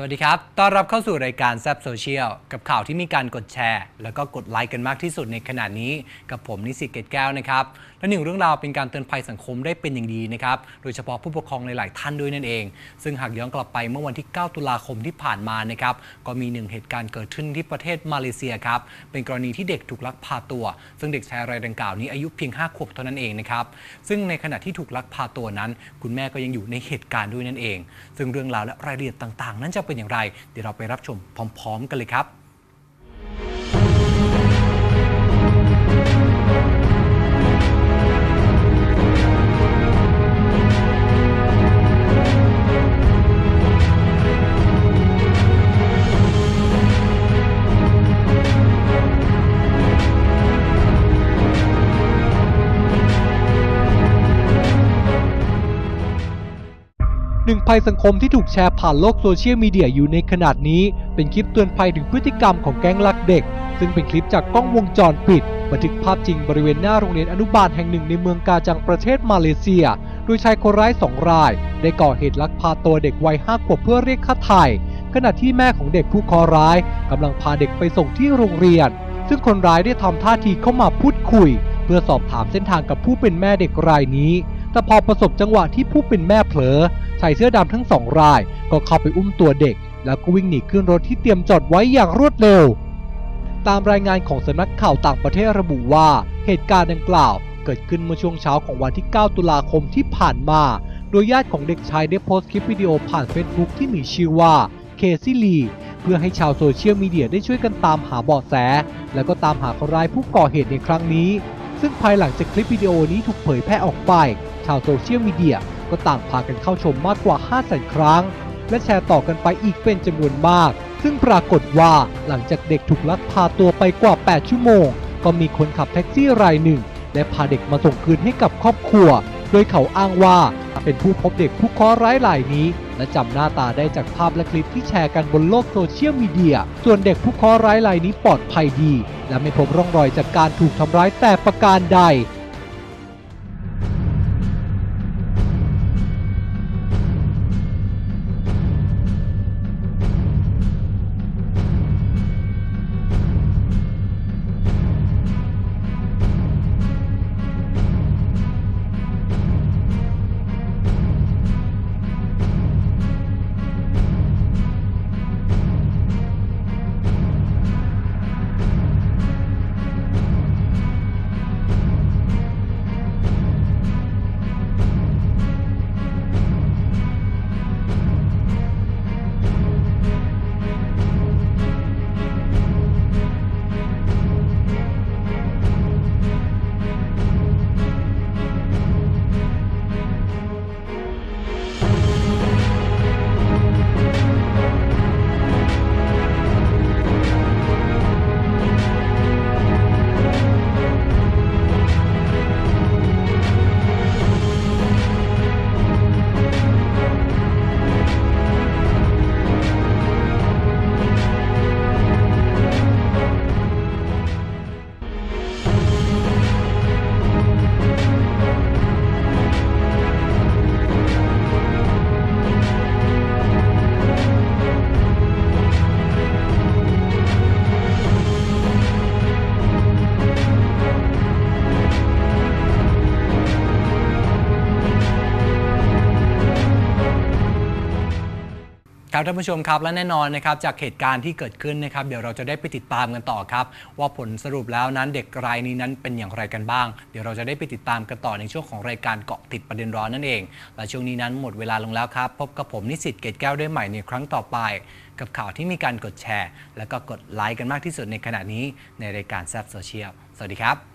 สวัสดีครับ ต้อนรับเข้าสู่รายการแซบโซเชียลกับข่าวที่มีการกดแชร์ แล้วก็กดไลค์กันมากที่สุดในขณะนี้ กับผมนิสิตเกตแก้วนะครับ และหนึ่งเรื่องราวเป็นการเตือนภัยสังคมได้เป็นอย่างดีนะครับ โดยเฉพาะผู้ปกครองหลายๆท่านด้วยนั่นเอง ซึ่งหากย้อนกลับไปเมื่อวันที่ 9 ตุลาคมที่ผ่านมานะครับ ก็มีหนึ่งเหตุการณ์เกิดขึ้นที่ประเทศมาเลเซียครับ เป็นกรณีที่เด็กถูกลักพาตัว ซึ่งเด็กชายรายดังกล่าวนี้อายุเพียง 5 ขวบเท่านั้นเองนะครับ ซึ่งในขณะที่ถูกลักพาตัวนั้น คุณแม่ก็ยังอยู่ในเหตุการณ์ด้วยนั่นเอง ซึ่งเรื่องราวและรายละเอียดต่าง ๆ นั้นจะเป็นอย่างไร เดี๋ยวเราไปรับชมพร้อม ๆ กันเลยครับ หนึ่งภัยสังคมที่ถูกแชร์ผ่านโลกโซเชียลมีเดียอยู่ในขนาดนี้ เป็นคลิปเตือนภัยถึงพฤติกรรมของแก๊งลักเด็ก ซึ่งเป็นคลิปจากกล้องวงจรปิด บันทึกภาพจริงบริเวณหน้าโรงเรียนอนุบาลแห่งหนึ่งในเมืองกาจังประเทศมาเลเซีย โดยชายคนร้ายสองราย ได้ก่อเหตุลักพาตัวเด็กวัยห้าขวบเพื่อเรียกค่าไถ่ขณะที่แม่ของเด็กผู้เคราะห์ร้ายกำลังพาเด็กไปส่งที่โรงเรียน ซึ่งคนร้ายได้ทำท่าทีเข้ามาพูดคุย เพื่อสอบถามเส้นทางกับผู้เป็นแม่เด็กรายนี้ แต่พอประสบจังหวะที่ผู้เป็นแม่เผลอ ชายเสื้อดำทั้งสองรายก็เข้าไปอุ้มตัวเด็ก แล้วก็วิ่งหนีขึ้นรถที่เตรียมจอดไว้อย่างรวดเร็ว ตามรายงานของสำนักข่าวต่างประเทศระบุว่าเหตุการณ์ดังกล่าว เกิดขึ้นเมื่อช่วงเช้าของวันที่ 9 ตุลาคมที่ผ่านมา โดยญาติของเด็กชายได้โพสต์คลิปวิดีโอผ่าน Facebook ที่มีชื่อว่าเคซี่ลีเพื่อให้ชาวโซเชียลมีเดียได้ช่วยกันตามหาเบาะแส แล้วก็ตามหาคนร้ายผู้ก่อเหตุในครั้งนี้ ซึ่งภายหลังจากคลิปวิดีโอนี้ถูกเผยแพร่ออกไป ชาวโซเชียลมีเดีย ก็ต่างพากันเข้าชมมากกว่า 5 0 0 0 0ครั้ง และแชร์ต่อกันไปอีกเป็นจำนวนมาก ซึ่งปรากฏว่าหลังจากเด็กถูกลักพาตัวไปกว่า 8 ชั่วโมง ก็มีคนขับแท็กซี่รายหนึ่ง ได้พาเด็กมาส่งคืนให้กับครอบครัว โดยเขาอ้างว่าเป็นผู้พบเด็กผู้เคราะห์ร้ายรายนี้ และจำหน้าตาได้จากภาพและคลิปที่แชร์กันบนโลกโซเชียลมีเดีย ส่วนเด็กผู้เคราะห์ร้ายรายนี้ปลอดภัยดี และไม่พบร่องรอยจากการถูกทำร้ายแต่ประการใด ครับท่านผู้ชมครับและแน่นอนนะครับจากเหตุการณ์ที่เกิดขึ้นนะครับ เดี๋ยวเราจะได้ไปติดตามกันต่อครับ ว่าผลสรุปแล้วนั้นเด็กรายนี้นั้นเป็นอย่างไรกันบ้าง เดี๋ยวเราจะได้ไปติดตามกันต่อในช่วงของรายการเกาะติดประเด็นร้อนนั่นเอง และช่วงนี้นั้นหมดเวลาลงแล้วครับพบกับผมนิสิตเกตแก้วได้ใหม่ในครั้งต่อไป กับข่าวที่มีการกดแชร์ และก็กดไลค์กันมากที่สุดในขณะนี้ในรายการแซบโซเชียลสวัสดีครับ